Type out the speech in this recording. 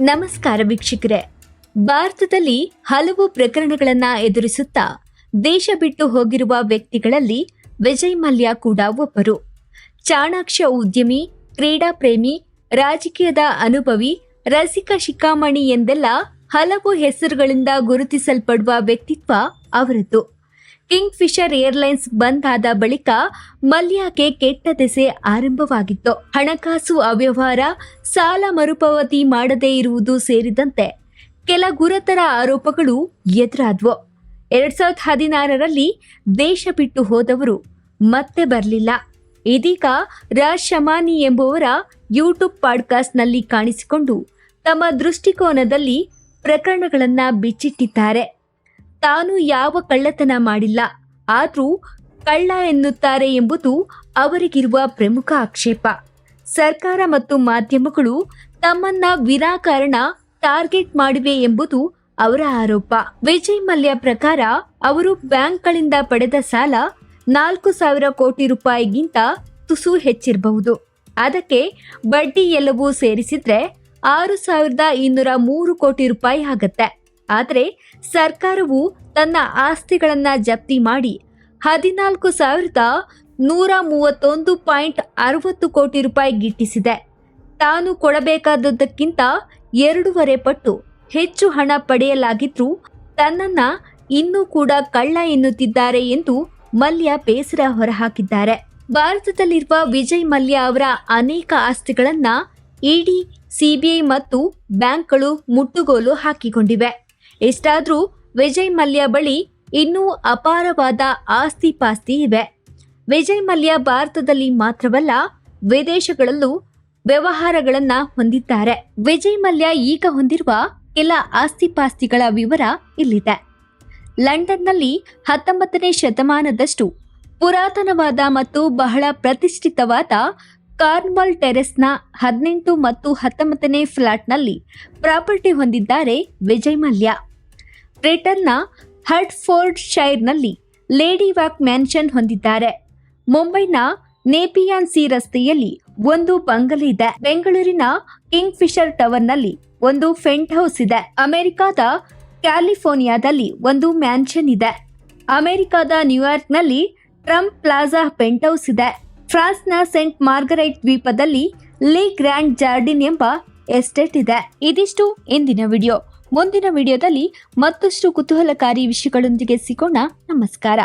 ನಮಸ್ಕಾರ ವೀಕ್ಷಕರೇ. ಭಾರತದಲ್ಲಿ ಹಲವು ಪ್ರಕರಣಗಳನ್ನ ಎದುರಿಸುತ್ತಾ ದೇಶ ಬಿಟ್ಟು ಹೋಗಿರುವ ವ್ಯಕ್ತಿಗಳಲ್ಲಿ ವಿಜಯ್ ಮಲ್ಯ ಕೂಡ ಒಬ್ಬರು. ಚಾಣಾಕ್ಷ ಉದ್ಯಮಿ, ಕ್ರೀಡಾ ಪ್ರೇಮಿ, ರಾಜಕೀಯದ ಅನುಭವಿ, ರಸಿಕ ಶಿಖಾಮಣಿ ಎಂದೆಲ್ಲ ಹಲವು ಹೆಸರುಗಳಿಂದ ಗುರುತಿಸಲ್ಪಡುವ ವ್ಯಕ್ತಿತ್ವ ಅವರದ್ದು. ಕಿಂಗ್ ಫಿಶರ್ ಏರ್ಲೈನ್ಸ್ ಬಂದ್ ಆದ ಬಳಿಕ ಮಲ್ಯಕ್ಕೆ ಕೆಟ್ಟ ದೆಸೆ ಆರಂಭವಾಗಿತ್ತು. ಹಣಕಾಸು ಅವ್ಯವಹಾರ, ಸಾಲ ಮರುಪಾವತಿ ಮಾಡದೇ ಇರುವುದು ಸೇರಿದಂತೆ ಕೆಲ ಗುರುತರ ಆರೋಪಗಳು ಎದುರಾದ್ವು. ಎರಡ್ ಸಾವಿರದ ಹದಿನಾರರಲ್ಲಿ ದೇಶ ಬಿಟ್ಟು ಹೋದವರು ಮತ್ತೆ ಬರಲಿಲ್ಲ. ಇದೀಗ ರಾಜ್ ಶಮಾನಿ ಎಂಬುವರ ಯೂಟ್ಯೂಬ್ ಪಾಡ್ಕಾಸ್ಟ್ನಲ್ಲಿ ಕಾಣಿಸಿಕೊಂಡು ತಮ್ಮ ದೃಷ್ಟಿಕೋನದಲ್ಲಿ ಪ್ರಕರಣಗಳನ್ನು ಬಿಚ್ಚಿಟ್ಟಿದ್ದಾರೆ. ತಾನು ಯಾವ ಕಳ್ಳತನ ಮಾಡಿಲ್ಲ, ಆದರೂ ಕಳ್ಳ ಎನ್ನುತ್ತಾರೆ ಎಂಬುದು ಅವರಿಗಿರುವ ಪ್ರಮುಖ ಆಕ್ಷೇಪ. ಸರ್ಕಾರ ಮತ್ತು ಮಾಧ್ಯಮಗಳು ತಮ್ಮನ್ನ ವಿನಾಕಾರಣ ಟಾರ್ಗೆಟ್ ಮಾಡಿವೆ ಎಂಬುದು ಅವರ ಆರೋಪ. ವಿಜಯ್ ಮಲ್ಯ ಪ್ರಕಾರ ಅವರು ಬ್ಯಾಂಕ್ಗಳಿಂದ ಪಡೆದ ಸಾಲ ನಾಲ್ಕು ಸಾವಿರ ಕೋಟಿ ರೂಪಾಯಿಗಿಂತ ತುಸು ಹೆಚ್ಚಿರಬಹುದು. ಅದಕ್ಕೆ ಬಡ್ಡಿ ಎಲ್ಲವೂ ಸೇರಿಸಿದ್ರೆ ಆರು ಸಾವಿರದ ಇನ್ನೂರ ಮೂರು ಕೋಟಿ ರೂಪಾಯಿ ಆಗತ್ತೆ. ಆದರೆ ಸರ್ಕಾರವು ತನ್ನ ಆಸ್ತಿಗಳನ್ನು ಜಪ್ತಿ ಮಾಡಿ ಹದಿನಾಲ್ಕು ಸಾವಿರದ ನೂರ ಮೂವತ್ತೊಂದು ಪಾಯಿಂಟ್ ಅರವತ್ತು ಕೋಟಿ ರೂಪಾಯಿ ಗಿಟ್ಟಿಸಿದೆ. ತಾನು ಕೊಡಬೇಕಾದದ್ದಕ್ಕಿಂತ ಎರಡೂವರೆ ಪಟ್ಟು ಹೆಚ್ಚು ಹಣ ಪಡೆಯಲಾಗಿದ್ದರೂ ತನ್ನನ್ನ ಇನ್ನೂ ಕೂಡ ಕಳ್ಳ ಎನ್ನುತ್ತಿದ್ದಾರೆ ಎಂದು ಮಲ್ಯ ಬೇಸರ ಹೊರಹಾಕಿದ್ದಾರೆ. ಭಾರತದಲ್ಲಿರುವ ವಿಜಯ್ ಮಲ್ಯ ಅವರ ಅನೇಕ ಆಸ್ತಿಗಳನ್ನು ಇಡಿ, ಸಿಬಿಐ ಮತ್ತು ಬ್ಯಾಂಕ್ಗಳು ಮುಟ್ಟುಗೋಲು ಹಾಕಿಕೊಂಡಿವೆ. ಇಷ್ಟಾದ್ರೂ ವಿಜಯ್ ಮಲ್ಯ ಬಳಿ ಇನ್ನೂ ಅಪಾರವಾದ ಆಸ್ತಿ ಪಾಸ್ತಿ ಇವೆ. ವಿಜಯ್ ಮಲ್ಯ ಭಾರತದಲ್ಲಿ ಮಾತ್ರವಲ್ಲ, ವಿದೇಶಗಳಲ್ಲೂ ವ್ಯವಹಾರಗಳನ್ನ ಹೊಂದಿದ್ದಾರೆ. ವಿಜಯ್ ಮಲ್ಯ ಈಗ ಹೊಂದಿರುವ ಕೆಲ ಆಸ್ತಿ ಪಾಸ್ತಿಗಳ ವಿವರ ಇಲ್ಲಿದೆ. ಲಂಡನ್ನಲ್ಲಿ ಹತ್ತೊಂಬತ್ತನೇ ಶತಮಾನದಷ್ಟು ಪುರಾತನವಾದ ಮತ್ತು ಬಹಳ ಪ್ರತಿಷ್ಠಿತವಾದ ಕಾರ್ನ್ವಾಲ್ ಟೆರೆಸ್ನ ಹದಿನೆಂಟು ಮತ್ತು ಹತ್ತೊಂಬತ್ತನೇ ಫ್ಲಾಟ್ನಲ್ಲಿ ಪ್ರಾಪರ್ಟಿ ಹೊಂದಿದ್ದಾರೆ ವಿಜಯ್ ಮಲ್ಯ. ಬ್ರಿಟನ್ನ ಹರ್ಟ್ಫೋರ್ಡ್ ಶೈರ್ನಲ್ಲಿ ಲೇಡಿ ವಾಕ್ ಮ್ಯಾನ್ಷನ್ ಹೊಂದಿದ್ದಾರೆ. ಮುಂಬೈನ ನೇಪಿಯಾನ್ ಸಿ ರಸ್ತೆಯಲ್ಲಿ ಒಂದು ಬಂಗಲೆ ಇದೆ. ಬೆಂಗಳೂರಿನ ಕಿಂಗ್ ಫಿಶರ್ ಟವರ್ನಲ್ಲಿ ಒಂದು ಫೆಂಟ್ ಹೌಸ್ ಇದೆ. ಅಮೆರಿಕಾದ ಕ್ಯಾಲಿಫೋರ್ನಿಯಾದಲ್ಲಿ ಒಂದು ಮ್ಯಾನ್ಷನ್ ಇದೆ. ಅಮೆರಿಕದ ನ್ಯೂಯಾರ್ಕ್ನಲ್ಲಿ ಟ್ರಂಪ್ ಪ್ಲಾಜಾ ಪೆಂಟ್ ಹೌಸ್ ಇದೆ. ಫ್ರಾನ್ಸ್ನ ಸೆಂಟ್ ಮಾರ್ಗರೈಟ್ ದ್ವೀಪದಲ್ಲಿ ಲೀ ಗ್ರ್ಯಾಂಡ್ ಜಾರ್ಡಿನ್ ಎಂಬ ಎಸ್ಟೇಟ್ ಇದೆ. ಇದಿಷ್ಟು ಇಂದಿನ ವಿಡಿಯೋ. ಮುಂದಿನ ವಿಡಿಯೋದಲ್ಲಿ ಮತ್ತಷ್ಟು ಕುತೂಹಲಕಾರಿ ವಿಷಯಗಳೊಂದಿಗೆ ಸಿಗೋಣ. ನಮಸ್ಕಾರ.